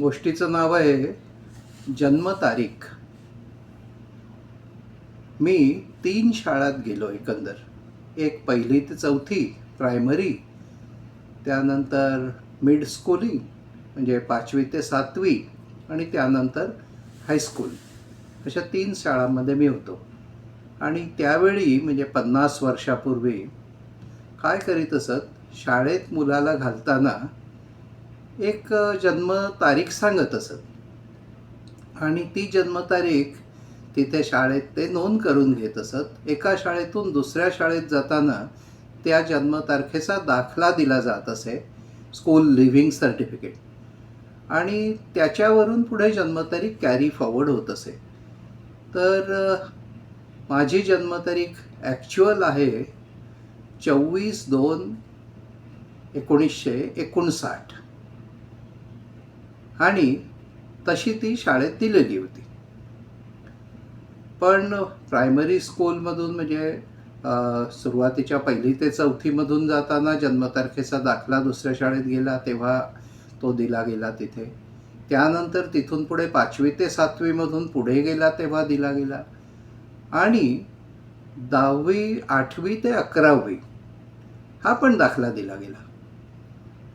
गोष्टीचं नाव आहे जन्मतारीख. मी तीन शाळात गेलो एकंदर. एक पहिली ते चौथी प्रायमरी त्यानंतर मिड स्कूलिंग म्हणजे पाचवी ते सातवी आणि त्यानंतर हायस्कूल अशा तीन शाळांमध्ये मी होतो. आणि त्यावेळी म्हणजे पन्नास वर्षापूर्वी काय करीत असत? शाळेत मुलाला घालताना एक जन्मतारीख सांगत असत. आणि ती जन्मतारीख तिथे शाळेत ते नोंद करून घेत असत. एका शाळेतून दुसऱ्या शाळेत जाताना त्या जन्मतारखेचा दाखला दिला जात असे. School leaving certificate. आणि त्याच्यावरून पुढे जन्मतारीख कॅरी फॉवर्ड होत असे. तर माझी जन्मतारीख ॲक्च्युअल आहे चोवीस दोन एकोणीसशे एकोणसाठ. आणि तशी ती शाळेत दिलेली होती. पण प्रायमरी स्कूलमधून म्हणजे सुरुवातीच्या पहिली ते चौथीमधून जाताना जन्मतारखेचा दाखला दुसऱ्या शाळेत गेला तेव्हा तो दिला गेला तिथे. त्यानंतर तिथून पुढे पाचवी ते सातवीमधून पुढे गेला तेव्हा दिला गेला. आणि दहावी आठवी ते अकरावी हा पण दाखला दिला गेला.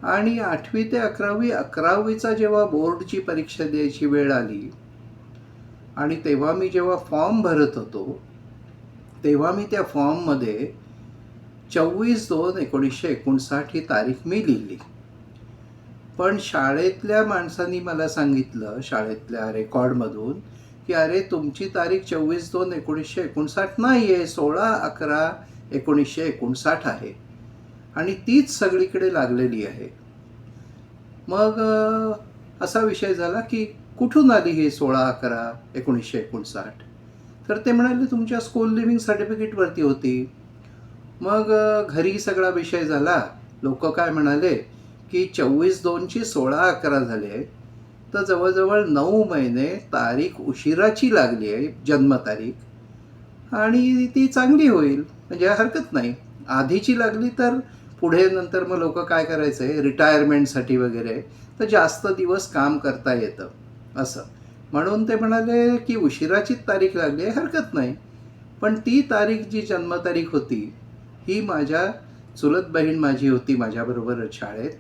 आणि आठवी ते अकरावी अकरावीचा जेव्हा बोर्डची परीक्षा द्यायची वेळ आली आणि तेव्हा मी जेव्हा फॉर्म भरत होतो तेव्हा मी त्या फॉर्ममध्ये चोवीस दोन एकोणीसशे एकोणसाठ ही तारीख मी लिहिली. पण शाळेतल्या माणसांनी मला सांगितलं शाळेतल्या रेकॉर्डमधून की अरे तुमची तारीख चोवीस दोन एकोणीसशे एकोणसाठ नाही आहे सोळा अकरा एकोणीसशे एकोणसाठ आहे. आणि तीच सगळीकडे लागलेली आहे. मग असा विषय झाला की कुठून आली हे सोळा अकरा एकोणीसशे एकोणसाठ? तर ते म्हणाले तुमच्या स्कूल लिव्हिंग सर्टिफिकेटवरती होती. मग घरी सगळा विषय झाला. लोक काय म्हणाले की चोवीस दोनची सोळा अकरा झाले तर जवळजवळ नऊ महिने तारीख उशिराची लागली आहे जन्मतारीख. आणि ती चांगली होईल म्हणजे हरकत नाही. आधीची लागली तर पुढे नंतर मग लोक काय करायचं? आहे रिटायरमेंटसाठी वगैरे. तर जास्त दिवस काम करता येतं. असं. म्हणून ते म्हणाले की उशिराचीच तारीख लागली आहे हरकत नाही. पण ती तारीख जी जन्मतारीख होती ही माझ्या चुलत बहीण माझी होती माझ्याबरोबर शाळेत.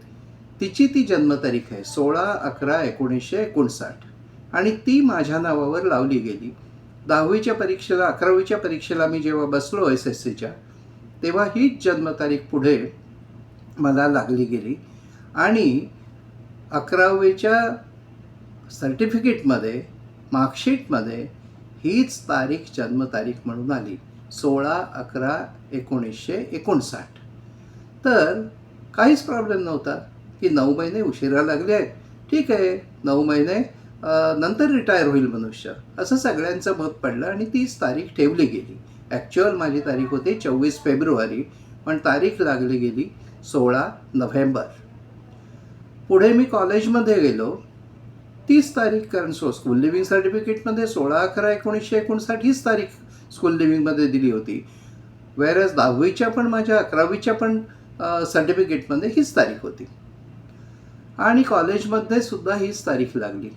तिची ती जन्मतारीख आहे सोळा अकरा एकोणीसशे एकोणसाठ. आणि ती माझ्या नावावर लावली गेली. दहावीच्या परीक्षेला अकरावीच्या परीक्षेला मी जेव्हा बसलो एस एस सीच्या तेव्हा हीच जन्मतारीख पुढे मला लागली गेली. आणि अकरावीच्या सर्टिफिकेटमध्ये मार्कशीटमध्ये हीच तारीख जन्मतारीख म्हणून आली. सोळा अकरा एकोणीसशे एकोणसाठ. तर काहीच प्रॉब्लेम नव्हता की नऊ महिने उशिरा लागले आहेत. ठीक आहे नऊ महिने नंतर रिटायर होईल मनुष्य. असं सगळ्यांचं मत पडलं आणि तीच तारीख ठेवली गेली. ॲक्च्युअल माझी तारीख होती चोवीस फेब्रुवारी पण तारीख लागली गेली. सोळा नोव्हेंबर. पुढे मी कॉलेजमध्ये गेलो. तीस तारीख कारण सो स्कूल लिव्हिंग सर्टिफिकेटमध्ये सोळा अकरा एकोणीसशे एकोणसाठ हीच तारीख स्कूल लिव्हिंगमध्ये दिली होती. वेरॅज दहावीच्या पण माझ्या अकरावीच्या पण सर्टिफिकेटमध्ये हीच तारीख होती. आणि कॉलेजमध्ये सुद्धा हीच तारीख लागली.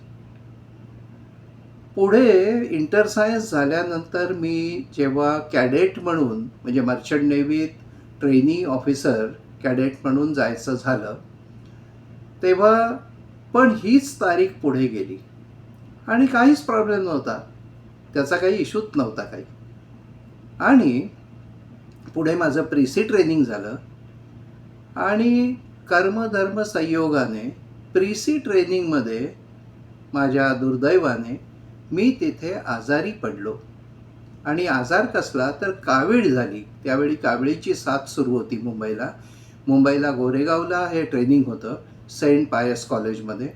पुढे इंटर सायन्स झाल्यानंतर मी जेव्हा कॅडेट म्हणून म्हणजे मर्चंट नेव्हीत ट्रेनी ऑफिसर कॅडेट म्हणून जायचं झालं तेव्हा पण हीच तारीख पुढे गेली. आणि काहीच प्रॉब्लेम नव्हता. त्याचा काही इशूच नव्हता काही. आणि पुढे माझं प्रिसी ट्रेनिंग झालं. आणि कर्मधर्म संयोगाने प्रिसी ट्रेनिंगमध्ये माझ्या दुर्दैवाने मी तिथे आजारी पडलो. आणि आजार कसला तर कावीळ झाली. त्यावेळी काविळीची साथ सुरू होती मुंबईला. मुंबईला गोरेगावला हे ट्रेनिंग होतं सेंट पायस कॉलेजमध्ये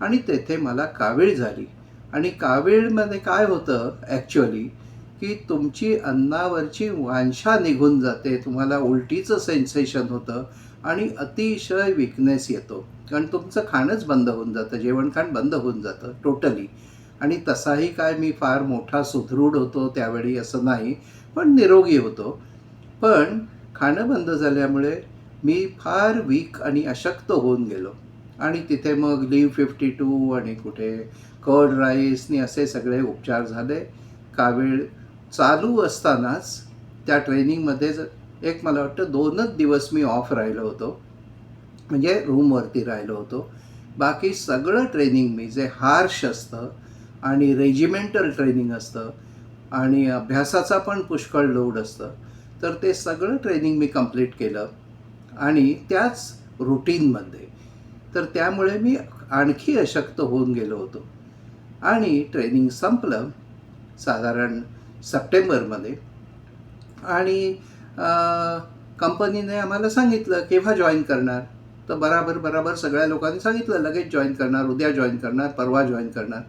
आणि तेथे मला कावीळ झाली. आणि कावीळमध्ये काय होतं ॲक्च्युअली की तुमची अन्नावरची वांछा निघून जाते तुम्हाला उलटीचं सेन्सेशन होतं आणि अतिशय विकनेस येतो. कारण तुमचं खाणंच बंद होऊन जातं जेवणखाण बंद होऊन जातं टोटली आणि तसाही काय मी फार मोठा सुदृढ होतो त्यावेळी असं नाही पण निरोगी होतो. पण खाणं बंद झाल्यामुळे मी फार वीक आणि अशक्त होऊन गेलो. आणि तिथे मग लिव्ह फिफ्टी टू आणि कुठे कर्ड राईसनी असे सगळे उपचार झाले. कावीळ चालू असतानाच त्या ट्रेनिंगमध्ये एक मला वाटतं दोनच दिवस मी ऑफ राहिलो होतो. म्हणजे रूमवरती राहिलो होतो. बाकी सगळं ट्रेनिंग मी जे हार्श असतं आणि रेजिमेंटल ट्रेनिंग असतं आणि अभ्यासाचा पण पुष्कळ लोड असतं तर ते सगळं ट्रेनिंग मी कंप्लीट केलं. आणि त्याच रुटीनमध्ये तर त्यामुळे मी आणखी अशक्त होऊन गेलो होतो. आणि ट्रेनिंग संपलं साधारण सप्टेंबरमध्ये. आणि कंपनीने आम्हाला सांगितलं केव्हा जॉईन करणार? तर बराबर बराबर सगळ्या लोकांनी सांगितलं लगेच जॉईन करणार उद्या जॉईन करणार परवा जॉईन करणार.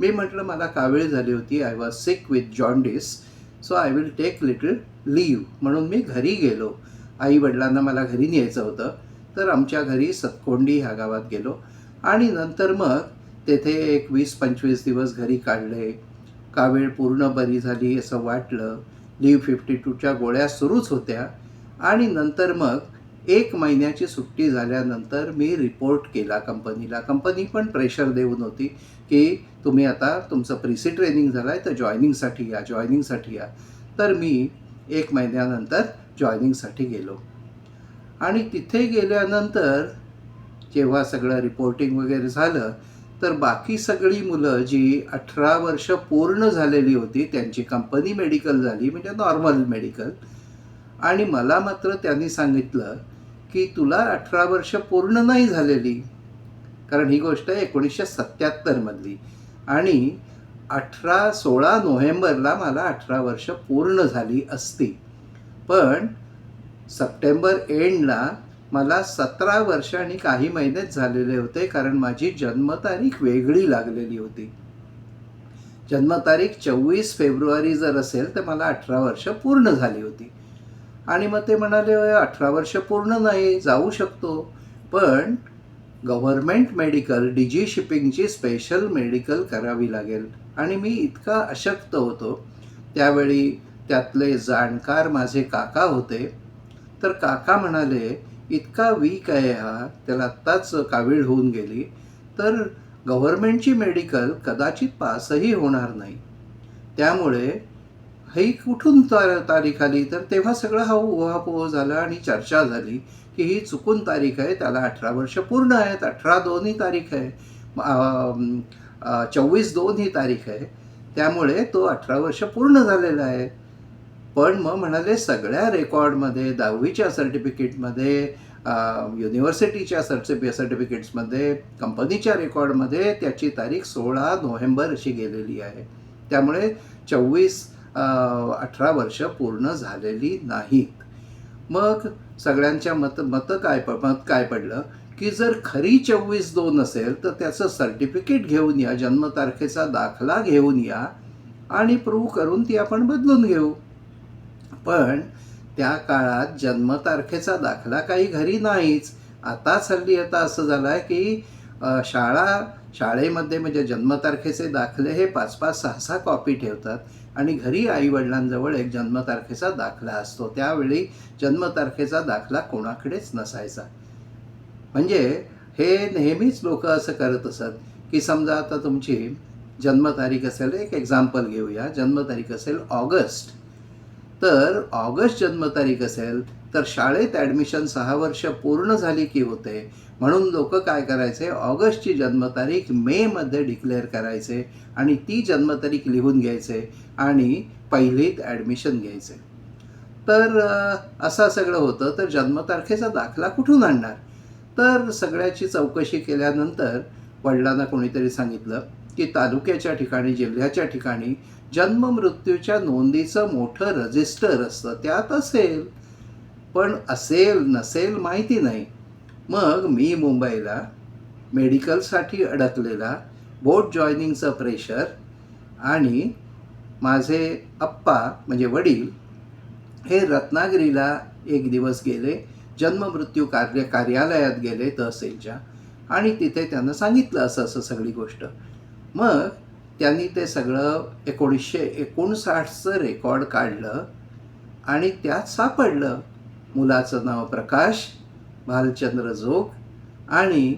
मी म्हटलं मला कावीळ झाली होती? I was sick with jaundice so I will take little leave म्हणून मी घरी गेलो. आई वडिलांना मला घरी न्यायचं होतं. तर आमच्या घरी सतकोंडी ह्या गावात गेलो. आणि नंतर मग तेथे एक वीस पंचवीस दिवस घरी काढले. कावीळ पूर्ण बरी झाली असं वाटलं. लिव्ह फिफ्टी टूच्या गोळ्या सुरूच होत्या. आणि नंतर मग एक महिन्याची सुट्टी झाल्यानंतर मी रिपोर्ट केला कंपनीला कंपनी पण प्रेशर देऊन होती की तुम्ही आता तुमचं प्रिसी ट्रेनिंग झालं आहे तर जॉईनिंगसाठी या जॉईनिंगसाठी या. तर मी एक महिन्यानंतर जॉईनिंगसाठी गेलो. आणि तिथे गेल्यानंतर जेव्हा सगळं रिपोर्टिंग वगैरे झालं तर बाकी सगळी मुलं जी अठरा वर्ष पूर्ण झालेली होती त्यांची कंपनी मेडिकल झाली म्हणजे नॉर्मल मेडिकल आणि मला मात्र त्यांनी सांगितलं की तुला अठरा वर्ष पूर्ण नाही झालेली. कारण ही गोष्ट एकोणीसशे सत्त्याहत्तरमधली आणि अठरा सोळा नोव्हेंबरला मला अठरा वर्ष पूर्ण झाली असती. पण सप्टेंबर एंडला मला सतरा वर्ष आणि काही महिनेच झालेले होते कारण माझी जन्मतारीख वेगळी लागलेली होती. जन्मतारीख चोवीस फेब्रुवारी जर असेल तर मला अठरा वर्ष पूर्ण झाली होती. आणि मग ते म्हणाले अठरा वर्ष पूर्ण नाही जाऊ शकतो. पण गव्हर्मेंट मेडिकल डीजी शिपिंगची स्पेशल मेडिकल करावी लागेल. आणि मी इतका अशक्त होतो त्यावेळी त्यातले जाणकार माझे काका होते. तर काका म्हणाले इतका वीक आहे हा त्याला आत्ताच कावीळ होऊन गेली. तर गव्हर्मेंटची मेडिकल कदाचित पासही होणार नाही. त्यामुळे ही कुठून तार तारीख आली? तर तेव्हा सगळं हा उहापोह झाला आणि चर्चा झाली की ही चुकून तारीख आहे त्याला अठरा वर्ष पूर्ण आहेत. अठरा दोन ही तारीख आहे. चोवीस दोन ही तारीख आहे. त्यामुळे तो अठरा वर्ष पूर्ण झालेला आहे. पण मग म्हणाले सगळ्या रेकॉर्डमध्ये दहावीच्या सर्टिफिकेटमध्ये युनिव्हर्सिटीच्या सर्टिफि सर्टिफिकेट्समध्ये कंपनीच्या रेकॉर्डमध्ये त्याची तारीख सोळा नोव्हेंबर अशी गेलेली आहे. त्यामुळे चोवीस अठरा वर्ष पूर्ण झालेली नाहीत. मग सगळ्यांच्या मत मतं काय प मत काय पडलं? की जर खरी चोवीस दोन असेल तर त्याचं सर्टिफिकेट घेऊन या जन्मतारखेचा दाखला घेऊन या आणि प्रूव्ह करून ती आपण बदलून घेऊ. पण त्या काळात जन्मतारखेचा दाखला काही घरी नाहीच. आताच हल्ली आता असं झालं आहे की शाळा शाळेमध्ये म्हणजे जन्मतारखेचे दाखले हे पाच पाच सहा सहा कॉपी ठेवतात आणि घरी आईवडिलांजवळ एक जन्मतारखेचा दाखला असतो. त्यावेळी जन्मतारखेचा दाखला कोणाकडेच नसायचा. म्हणजे हे नेहमीच लोक असं करत असत की समजा आता तुमची जन्मतारीख असेल एक एक्झाम्पल घेऊया. जन्मतारीख असेल ऑगस्ट. तर ऑगस्ट जन्मतारीख असेल तर शाळेत ॲडमिशन सहा वर्ष पूर्ण झाली की होते. म्हणून लोक काय करायचे? ऑगस्टची जन्मतारीख मेमध्ये डिक्लेअर करायचे आणि ती जन्मतारीख लिहून घ्यायचे आणि पहिलीत ॲडमिशन घ्यायचे. तर असं सगळं होतं. तर जन्मतारखेचा दाखला कुठून आणणार? तर सगळ्याची चौकशी केल्यानंतर वडिलांना कोणीतरी सांगितलं की तालुक्याच्या ठिकाणी जिल्ह्याच्या ठिकाणी जन्म मृत्यूच्या नोंदीचं मोठं रजिस्टर असतं. त्यात असेल पण असेल नसेल माहिती नाही. मग मी मुंबईला मेडिकलसाठी अडकलेला बोट जॉईनिंगचं प्रेशर आणि माझे अप्पा म्हणजे वडील हे रत्नागिरीला एक दिवस गेले जन्ममृत्यू कार्य कार्यालयात गेले तहसीलच्या. आणि तिथे त्यांना सांगितलं असं असं सगळी गोष्ट. मग त्यांनी ते सगळं एकोणीसशे एकोणसाठचं रेकॉर्ड काढलं आणि त्यात सापडलं. मुलाचं नाव प्रकाश भालचंद्र जोग आणि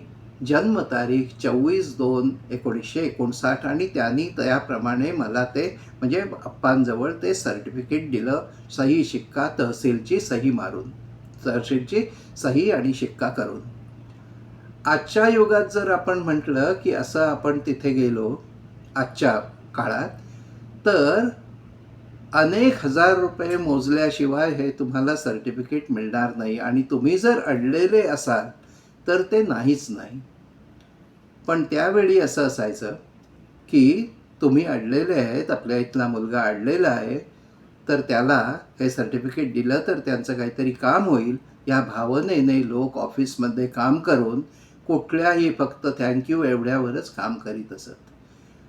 जन्मतारीख चोवीस दोन एकोणीसशे एकोणसाठ आणि त्यांनी त्याप्रमाणे मला ते म्हणजे अप्पांजवळ ते सर्टिफिकेट दिलं सही शिक्का तहसीलची सही मारून. तहसीलची सही आणि शिक्का करून. आजच्या युगात जर आपण म्हटलं की असं आपण तिथे गेलो आजच्या काळात तर अनेक हजार रुपये मोजल्याशिवाय हे तुम्हाला सर्टिफिकेट मिळणार नाही. आणि तुम्ही जर अडलेले असाल तर ते नाहीच नाही. पण त्यावेळी असं असायचं की तुम्ही अडलेले आहेत आपल्या इथला मुलगा अडलेला आहे तर त्याला हे सर्टिफिकेट दिलं तर त्यांचं काहीतरी काम होईल. या भावनेने लोक ऑफिसमध्ये काम करून कुठल्याही फक्त थँक्यू एवढ्यावरच काम करीत असत.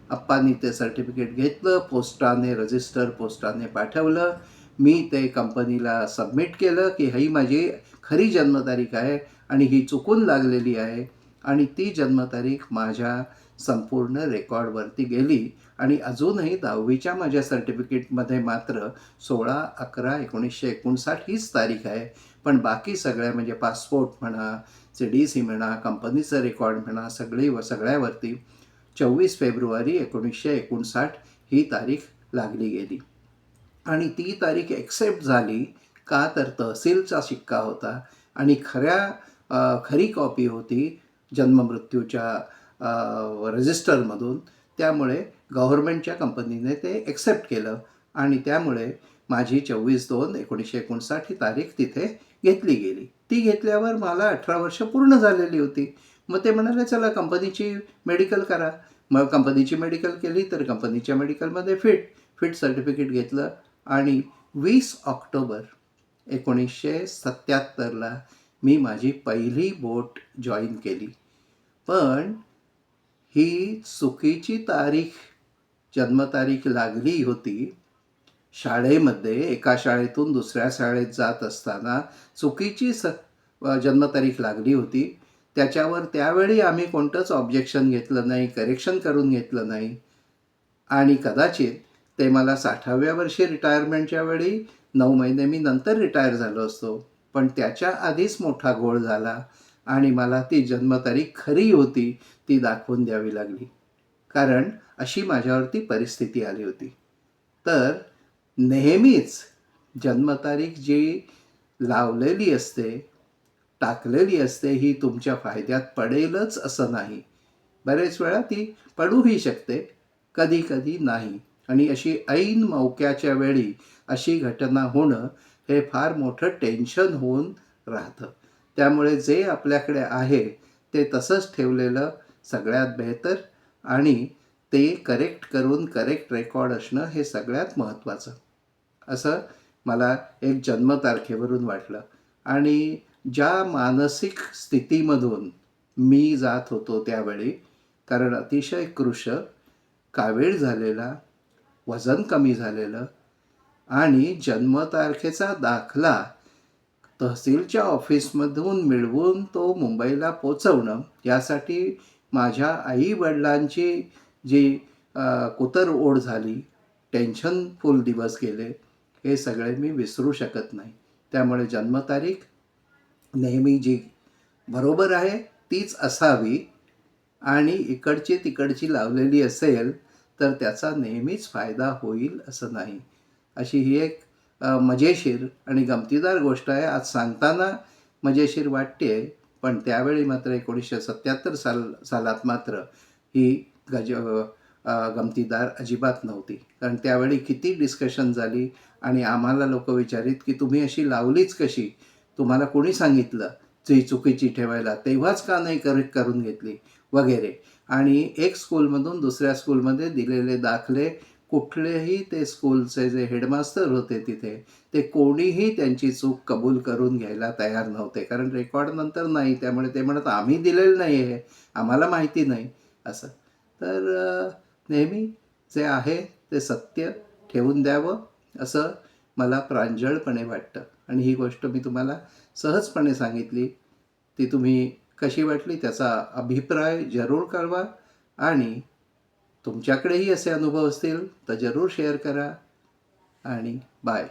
अप्पांनी ते सर्टिफिकेट घेतलं पोस्टाने रजिस्टर पोस्टाने पाठवलं. मी ते कंपनीला सबमिट केलं की ही माझी खरी जन्मतारीख आहे आणि ही चुकून लागलेली आहे. आणि ती जन्मतारीख माझ्या संपूर्ण रेकॉर्डवरती गेली. आणि अजूनही दहावीच्या माझ्या सर्टिफिकेटमध्ये मात्र सोळा अकरा एकोणीसशे एकोणसाठ हीच तारीख आहे. पण बाकी सगळ्या म्हणजे पासपोर्ट म्हणा सी डी सी म्हणा कंपनीचं रेकॉर्ड म्हणा सगळी व सगळ्यावरती चोवीस फेब्रुवारी एकोणीसशे एकोणसाठ ही तारीख लागली गेली. आणि ती तारीख एक्सेप्ट झाली का तर तहसीलचा शिक्का होता आणि खऱ्या खरी कॉपी होती जन्ममृत्यूच्या रजिस्टरमधून त्यामुळे गव्हर्नमेंटच्या कंपनीने ते एक्सेप्ट केलं आणि त्यामुळे माझी चोवीस दोन एकोणीसशे एकोणसाठ ही तारीख तिथे घेतली गेली. ती घेतल्यावर मला अठरा वर्ष पूर्ण झालेली होती. मग ते म्हणाले चला कंपनीची मेडिकल करा. मग कंपनीची मेडिकल केली तर कंपनीच्या मेडिकलमध्ये फिट फिट सर्टिफिकेट घेतलं. आणि वीस ऑक्टोबर एकोणीसशे सत्याहत्तरला मी माझी पहिली बोट जॉईन केली. पण ही चुकीची तारीख जन्मतारीख लागली होती. शाळेमध्ये एका शाळेतून दुसऱ्या शाळेत जात असताना चुकीची स जन्मतारीख लागली होती. त्याच्यावर त्यावेळी आम्ही कोणतंच ऑब्जेक्शन घेतलं नाही करेक्शन करून घेतलं नाही. आणि कदाचित ते मला साठाव्या वर्षी रिटायरमेंटच्या वेळी नऊ महिने मी नंतर रिटायर झालो असतो. पण त्याच्या आधीच मोठा घोळ झाला आणि मला ती जन्मतारीख खरी होती ती दाखवून द्यावी लागली. कारण अशी माझ्यावरती परिस्थिती आली होती. तर नेहमीच जन्मतारीख जी लावलेली असते टाकलेली असते ही तुमच्या फायद्यात पडेलच असं नाही. बरेच वेळा ती पडूही शकते कधी कधी नाही. आणि अशी ऐन मौक्याच्या वेळी अशी घटना होणं हे फार मोठं टेन्शन होऊन राहतं. त्यामुळे जे आपल्याकडे आहे ते तसंच ठेवलेलं सगळ्यात बेहतर आणि ते करेक्ट करून करेक्ट रेकॉर्ड असणं हे सगळ्यात महत्त्वाचं. असं मला एक जन्मतारखेवरून वाटलं. आणि ज्या मानसिक स्थितीमधून मी जात होतो त्यावेळी कारण अतिशय कृश कावीळ झालेला वजन कमी झालेलं आणि जन्मतारखेचा दाखला तहसीलच्या ऑफिसमधून मिळवून तो मुंबईला पोचवणं यासाठी माझ्या आई वडिलांची जी कुतर ओढ झाली टेन्शनफुल दिवस गेले हे सगळे मी विसरू शकत नाही. त्यामुळे जन्मतारीख नेहमी जी बरोबर आहे तीच असावी आणि इकडची तिकडची लावलेली असेल तर त्याचा नेहमीच फायदा होईल असं नाही. अशी ही एक मजेशीर आणि गमतीदार गोष्ट आहे. आज सांगताना मजेशीर वाटते पण त्यावेळी मात्र एकोणीसशे सत्याहत्तर साल सालात मात्र ही गज गमतीदार अजिबात नव्हती. कारण त्यावेळी किती डिस्कशन झाली आणि आम्हाला लोक विचारित की तुम्ही अशी लावलीच कशी? तुम्हाला कोणी सांगितलं जी चुकीची ठेवायला तेव्हाच का नाही कर करून घेतली? वगैरे. आणि एक स्कूलमधून दुसऱ्या स्कूलमध्ये दिलेले दाखले कुठलेही ते स्कूलचे जे हेडमास्तर होते तिथे ते कोणीही त्यांची चूक कबूल करून घ्यायला तयार नव्हते. कारण रेकॉर्ड नंतर नाही त्यामुळे ते म्हणत आम्ही दिलेलं नाही आहे आम्हाला माहिती नाही. असं. तर नेहमी जे आहे ते सत्य ठेवून द्यावं असं मला प्रांजळपणे वाटतं. आणि ही गोष्ट मी तुम्हाला सहजपणे सांगितली. ती तुम्ही कशी वाटली त्याचा अभिप्राय जरूर कळवा आणि तुमच्याकडेही असे अनुभव असतील तर जरूर शेअर करा. आणि बाय